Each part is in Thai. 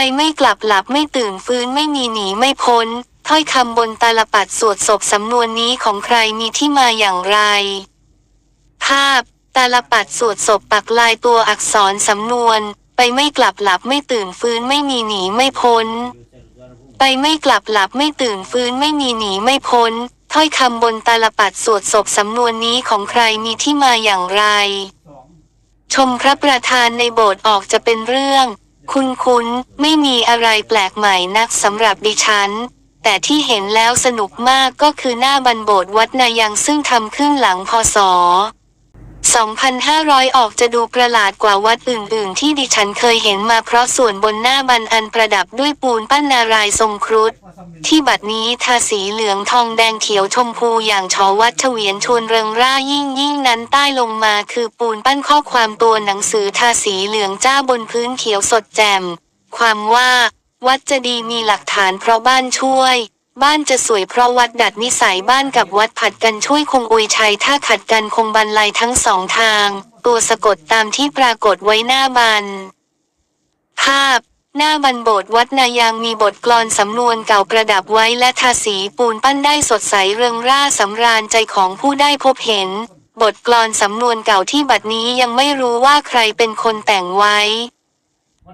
ไปไม่กลับหลับไม่ตื่นฟื้นไม่มีหนีไม่พ้น ถ้อยคำบนตาลปัดสวดศพสำนวนนี้ของใครมีที่มาอย่างไร ภาพตาลปัดสวดศพปักลายตัวอักษรสำนวน ไปไม่กลับหลับไม่ตื่นฟื้นไม่มีหนีไม่พ้น ไปไม่กลับหลับไม่ตื่นฟื้นไม่มีหนีไม่พ้น ถ้อยคำบนตาลปัดสวดศพสำนวนนี้ของใครมีที่มาอย่างไร ชมพระประธานในโบสถ์ออกจะเป็นเรื่อง คุณคุณไม่มีอะไรแปลกใหม่นักสำหรับดิฉัน แต่ที่เห็นแล้วสนุกมากก็คือหน้าบันโบสถ์วัดนายังซึ่งทำขึ้นหลังพศ 2,500 ออกจะดูประหลาดกว่าวัดอื่น ๆ ที่ดิฉันเคยเห็นมาเพราะส่วนบนหน้าบันอันประดับด้วยปูนปั้นนารายทรงครุฑที่บัดนี้ทาสีเหลืองทองแดงเขียวชมพูอย่างชอวัดเฉวียนชวนเริงร่ายิ่งยิ่งนั้นใต้ลงมาคือปูนปั้นข้อความตัวหนังสือทาสีเหลืองจ้าบนพื้นเขียวสดแจ่มความว่า วัดจะดีมีหลักฐานเพราะบ้านช่วย บ้านจะสวยเพราะวัดดัดนิสัยบ้านกับวัดผัดกันช่วยคงอวยชัยถ้าขัดกันคงบรรลัยทั้งสองทาง ตัวสะกดตามที่ปรากฏไว้หน้าบัน ภาพ หน้าบันโบสถ์วัดนายางมีบทกลอนสำนวนเก่าประดับไว้และทาสีปูนปั้นได้สดใสเริงร่าสำราญใจของผู้ได้พบเห็น บทกลอนสำนวนเก่าที่บัดนี้ยังไม่รู้ว่าใครเป็นคนแต่งไว้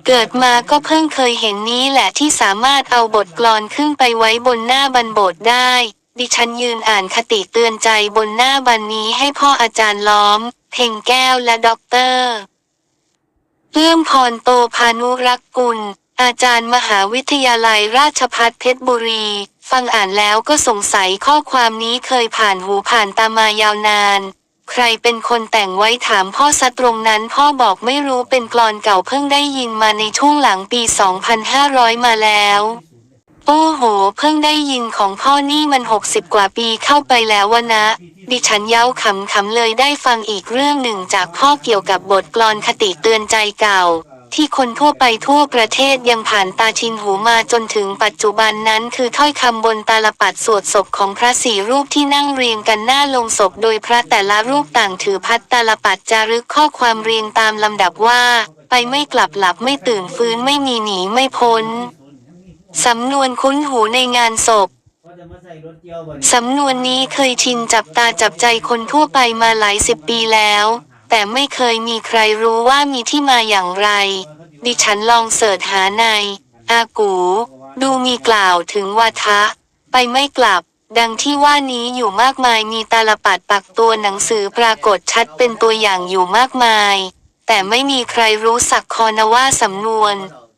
เกิดมาก็เพิ่งเคยเห็นนี้แหละที่สามารถเอาบทกลอนขึ้นไปไว้บนหน้าบันโบสถ์ได้ ดิฉันยืนอ่านคติเตือนใจบนหน้าบันนี้ให้พ่ออาจารย์ล้อม เพ่งแก้วและด็อกเตอร์เลื่อมพรโตพานุรักกุล อาจารย์มหาวิทยาลัยราชภัฏเพชรบุรี ฟังอ่านแล้วก็สงสัยข้อความนี้เคยผ่านหูผ่านตามายาวนาน ใครเป็นคนแต่งไว้ถามพ่อซะตรงนั้นพ่อบอกไม่รู้เป็นกลอนเก่าเพิ่งได้ยินมาในช่วงหลังปี 2500 มาแล้ว โอ้โห เพิ่งได้ยินของพ่อนี่มัน 60 กว่าปีเข้าไปแล้ววะนะ ดิฉันเย้าขำขำเลยได้ฟังอีกเรื่องหนึ่งจากพ่อเกี่ยวกับบทกลอนคติเตือนใจเก่า ที่คนทั่วไปทั่วประเทศยังผ่านตาชินหูมาจนถึงปัจจุบันนั้นคือถ้อยคำบนตาลปัดสวดศพของพระสี่รูปที่นั่งเรียงกันหน้าลงศพโดยพระแต่ละรูปต่างถือพัดตาลปัดจารึกข้อความเรียงตามลำดับว่า ไปไม่กลับหลับไม่ตื่นฟื้นไม่มีหนีไม่พ้นสำนวนคุ้นหูในงานศพสำนวนนี้เคยชินจับตาจับใจคนทั่วไปมาหลายสิบปีแล้ว แต่ไม่เคยมีใครรู้ว่ามีที่มาอย่างไร ดิฉันลองเสิร์ชหาใน อากู ดูมีกล่าวถึงวาทะ ไปไม่กลับ ดังที่ว่านี้อยู่มากมายมีตาลปัดปักตัวหนังสือปรากฏชัดเป็นตัวอย่างอยู่มากมาย แต่ไม่มีใครรู้สักคอนว่าสำนวน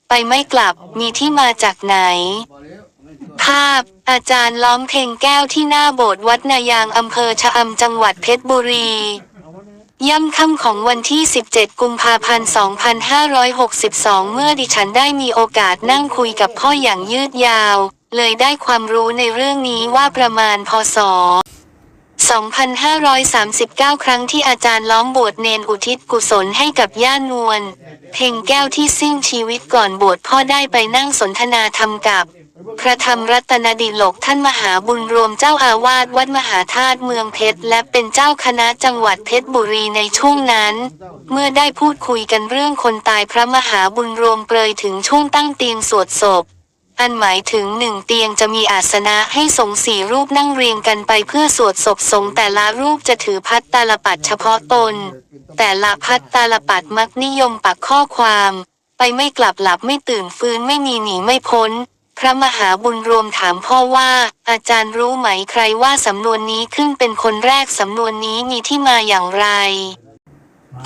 ไปไม่กลับมีที่มาจากไหนภาพ อาจารย์ล้อมเพลงแก้วที่หน้าโบสถ์วัดนายางอำเภอชะอำจังหวัดเพชรบุรี ย่ำค่ำของวันที่ 17 กุมภาพันธ์ 2562 เมื่อดิฉันได้มีโอกาสนั่งคุยกับพ่ออย่างยืดยาว เลยได้ความรู้ในเรื่องนี้ว่าประมาณพศ 2,539 ครั้งที่อาจารย์ล้อมบวชเนนอุทิศกุศลให้กับย่านวล เพลงแก้วที่สิ้นชีวิตก่อนบวชพ่อได้ไปนั่งสนทนาธรรมกับ พระธรรมรัตนดิโลกท่านมหาบุญรวมเจ้าอาวาสวัดมหาธาตุเมืองเพชรและเป็นเจ้าคณะจังหวัดเพชรบุรีในช่วงนั้น เมื่อได้พูดคุยกันเรื่องคนตายพระมหาบุญรวมเปรยถึงช่วงตั้งเตียงสวดศพ อันหมายถึงหนึ่งเตียงจะมีอาสนะให้สงสี่รูปนั่งเรียงกันไปเพื่อสวดศพสงแต่ละรูปจะถือพัดตาลปัดเฉพาะตน แต่ละพัดตาลปัดมักนิยมปักข้อความ ไปไม่กลับหลับไม่ตื่นฟื้นไม่มีหนีไม่พ้น พระมหาบุญรวมถามพ่อว่า อาจารย์รู้ไหมใครว่าสำนวนนี้ขึ้นเป็นคนแรกสำนวนนี้มีที่มาอย่างไร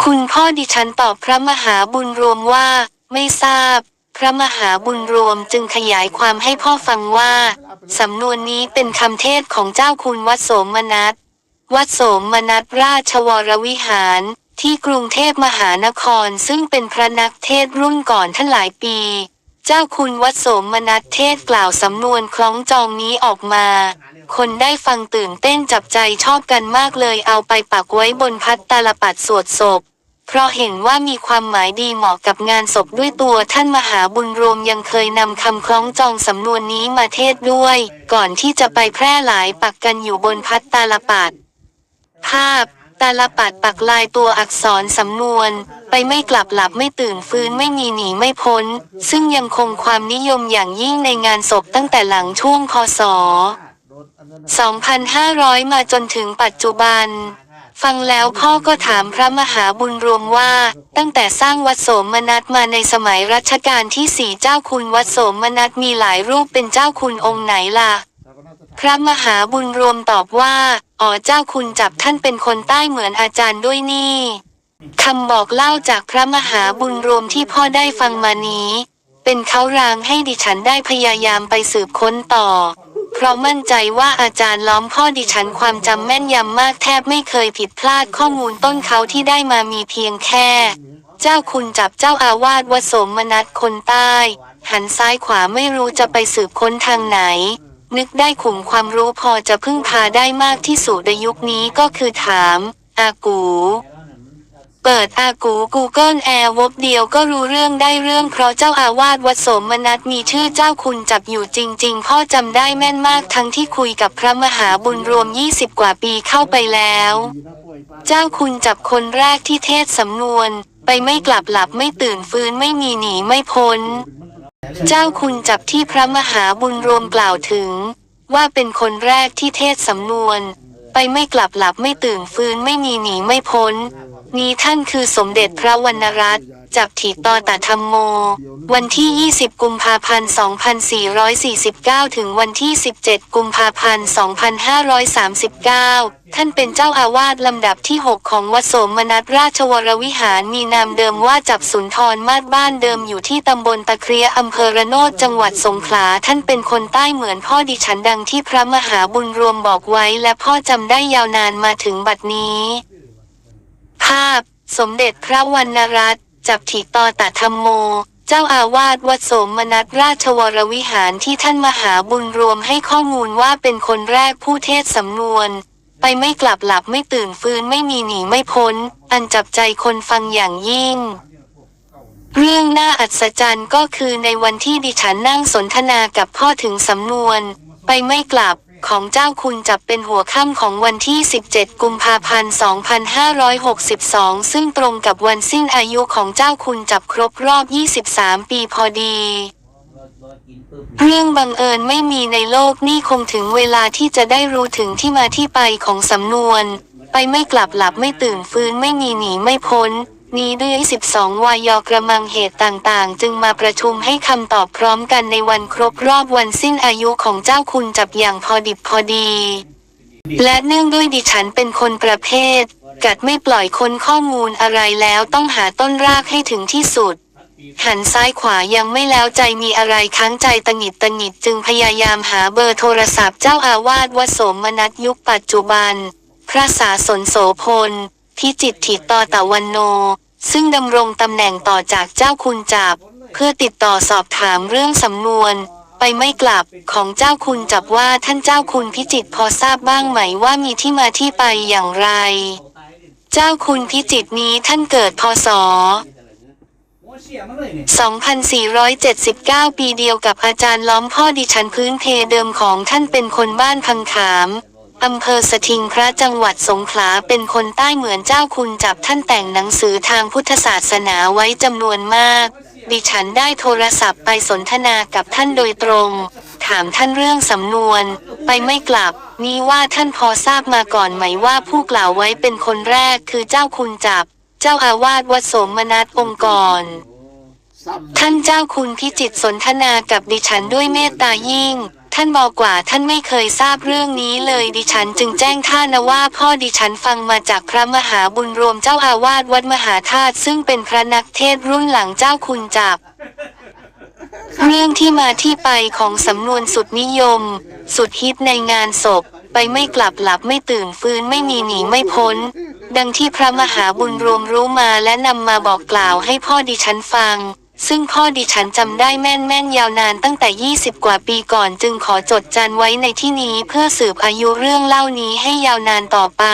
คุณพ่อดิฉันตอบพระมหาบุญรวมว่า ไม่ทราบ พระมหาบุญรวมจึงขยายความให้พ่อฟังว่า สำนวนนี้เป็นคำเทศของเจ้าคุณวัดโสมนัสวัดโสมนัสราชวรวิหารที่กรุงเทพมหานครซึ่งเป็นพระนักเทศรุ่นก่อนท่านหลายปี เจ้าคุณวัดโสมนัสเทศกล่าวสำนวนคล้องจองนี้ออกมา คนได้ฟังตื่นเต้นจับใจชอบกันมากเลยเอาไปปักไว้บนพัดตาลปัดสวดศพ เพราะเห็นว่ามีความหมายดีเหมาะกับงานศพด้วยตัวท่านมหาบุญรวมยังเคยนำคำคล้องจองสำนวนนี้มาเทศด้วย ก่อนที่จะไปแพร่หลายปักกันอยู่บนพัดตาลปัด ภาพ ตาลปัดปักลายตัวอักษรสำนวน ไปไม่กลับหลับไม่ตื่นฟื้นไม่มีหนีไม่พ้น ซึ่งยังคงความนิยมอย่างยิ่งในงานศพตั้งแต่หลังช่วงคศ2,500 มาจนถึงปัจจุบัน ฟังแล้วพ่อก็ถามพระมหาบุญรวมว่า ตั้งแต่สร้างวัดโสมนัสมาในสมัยรัชกาลที่สี่เจ้าคุณวัดโสมนัสมีหลายรูปเป็นเจ้าคุณองค์ไหนล่ะ พระมหาบุญรวมตอบว่า อ๋อเจ้าคุณจับท่านเป็นคนใต้เหมือนอาจารย์ด้วยนี่คำบอกเล่าจากพระมหาบุญรวมที่พ่อได้ฟังมานี้ เป็นเขารางให้ดิฉันได้พยายามไปสืบค้นต่อ เพราะมั่นใจว่าอาจารย์ล้อมพ่อดิฉันความจำแม่นยำมากแทบไม่เคยผิดพลาดข้อมูลต้นเขาที่ได้มามีเพียงแค่ เจ้าคุณจับเจ้าอาวาสวสมนัสคนใต้ หันซ้ายขวาไม่รู้จะไปสืบค้นทางไหน นึกได้ขุมความรู้พอจะพึ่งพาได้มากที่สุดในยุคนี้ก็คือถาม อากู เปิดอากู Google Air วบเดียวก็รู้เรื่องได้เรื่องเพราะเจ้าอาวาสวัดสมนัสมีชื่อเจ้าคุณจับอยู่จริง ๆ พ่อจำได้แม่นมากทั้งที่คุยกับพระมหาบุญรวม 20 กว่าปีเข้าไปแล้ว เจ้าคุณจับคนแรกที่เทศสำนวน ไปไม่กลับหลับไม่ตื่นฟื้นไม่มีหนีไม่พ้น เจ้าคุณจับที่พระมหาบุญรวมกล่าวถึง ว่าเป็นคนแรกที่เทศสำนวน ไปไม่กลับหลับไม่ตื่นฟื้นไม่มีหนีไม่พ้น นี้ท่านคือสมเด็จพระวรรณรัตน์ จับถีตอตธรรมโม วันที่ 20 กุมภาพันธ์ 2449 ถึงวันที่ 17 กุมภาพันธ์ 2539 ท่านเป็นเจ้าอาวาสลำดับที่ 6 ของวัดโสมนัสราชวรวิหารมีนามเดิมว่าจับสุนทรมาศบ้านเดิมอยู่ที่ตำบลตะเครียอำเภอระโนดจังหวัดสงขลาท่านเป็นคนใต้เหมือนพ่อดิฉันดังที่พระมหาบุญรวมบอกไว้และพ่อจำได้ยาวนานมาถึงบัดนี้ ภาพ สมเด็จพระวรรณรัตน์ จับถีตอตธรรมโม เจ้าอาวาสวัดโสมนัสราชวรวิหารที่ท่านมหาบุญรวมให้ข้อมูลว่าเป็นคนแรกผู้เทศสำนวน ไปไม่กลับหลับไม่ตื่นฟื้นไม่มีหนีไม่พ้น อันจับใจคนฟังอย่างยิ่งเรื่องน่าอัศจรรย์ก็คือในวันที่ดิฉันนั่งสนทนากับพ่อถึงสำนวน ไปไม่กลับ ของเจ้าคุณจับเป็นหัวค่ำของวันที่ 17 กุมภาพันธ์ 2562 ซึ่งตรงกับวันสิ้นอายุของเจ้าคุณจับครบรอบ 23 ปีพอดี เรื่องบังเอิญไม่มีในโลกนี่คงถึงเวลาที่จะได้รู้ถึงที่มาที่ไปของสำนวน ไปไม่กลับหลับไม่ตื่นฟื้นไม่มีหนีไม่พ้น นี้ด้วย12 วายกระมังเหตุต่างๆ จึงมาประชุมให้คำตอบพร้อมกันในวันครบรอบวันสิ้นอายุของเจ้าคุณจับอย่างพอดิบพอดี และเนื่องด้วยดิฉันเป็นคนประเภท กัดไม่ปล่อยคนข้อมูลอะไรแล้วต้องหาต้นรากให้ถึงที่สุด หันซ้ายขวายังไม่แล้วใจมีอะไรค้างใจตงิดตงิดจึงพยายามหาเบอร์โทรศัพท์เจ้าอาวาสวสมนัสยุคปัจจุบัน พระสาสนโสพล พิจิตรถิตตอตะวันโน ซึ่งดำรงตำแหน่งต่อจากเจ้าคุณจับ เพื่อติดต่อสอบถามเรื่องสำนวน ไปไม่กลับของเจ้าคุณจับว่าท่านเจ้าคุณพิจิตพอทราบบ้างไหมว่ามีที่มาที่ไปอย่างไร เจ้าคุณพิจิตนี้ท่านเกิดพศ2479 ปีเดียวกับอาจารย์ล้อมพ่อดิฉันพื้นเพเดิมของท่านเป็นคนบ้านพังขาม อำเภอสถิงพระจังหวัดสงขลาเป็นคนใต้เหมือนเจ้าคุณจับท่านแต่งหนังสือทางพุทธศาสนาไว้จำนวนมาก ดิฉันได้โทรศัพท์ไปสนทนากับท่านโดยตรง ถามท่านเรื่องสำนวน ไปไม่กลับ นี้ว่าท่านพอทราบมาก่อนไหมว่าผู้กล่าวไว้เป็นคนแรกคือเจ้าคุณจับ เจ้าอาวาสวัดโสมนัสองค์กรท่านเจ้าคุณพิจิตรสนทนากับดิฉันด้วยเมตตายิ่ง ท่านบอกว่าท่านไม่เคยทราบเรื่องนี้เลยดิฉันจึงแจ้งท่านนะว่าพ่อดิฉันฟังมาจากพระมหาบุญรวมเจ้าอาวาสวัดมหาธาตุซึ่งเป็นพระนักเทศรุ่นหลังเจ้าคุณจับ เรื่องที่มาที่ไปของสำนวนสุดนิยม สุดฮิตในงานศพ ไปไม่กลับหลับไม่ตื่นฟื้นไม่มีหนีไม่พ้น ดังที่พระมหาบุญรวมรู้มาและนำมาบอกกล่าวให้พ่อดิฉันฟัง ซึ่งพ่อดิฉันจำได้แม่นแม่นยาวนานตั้งแต่ 20 กว่าปีก่อนจึงขอจดจันไว้ในที่นี้เพื่อสืบอายุเรื่องเล่านี้ให้ยาวนานต่อไป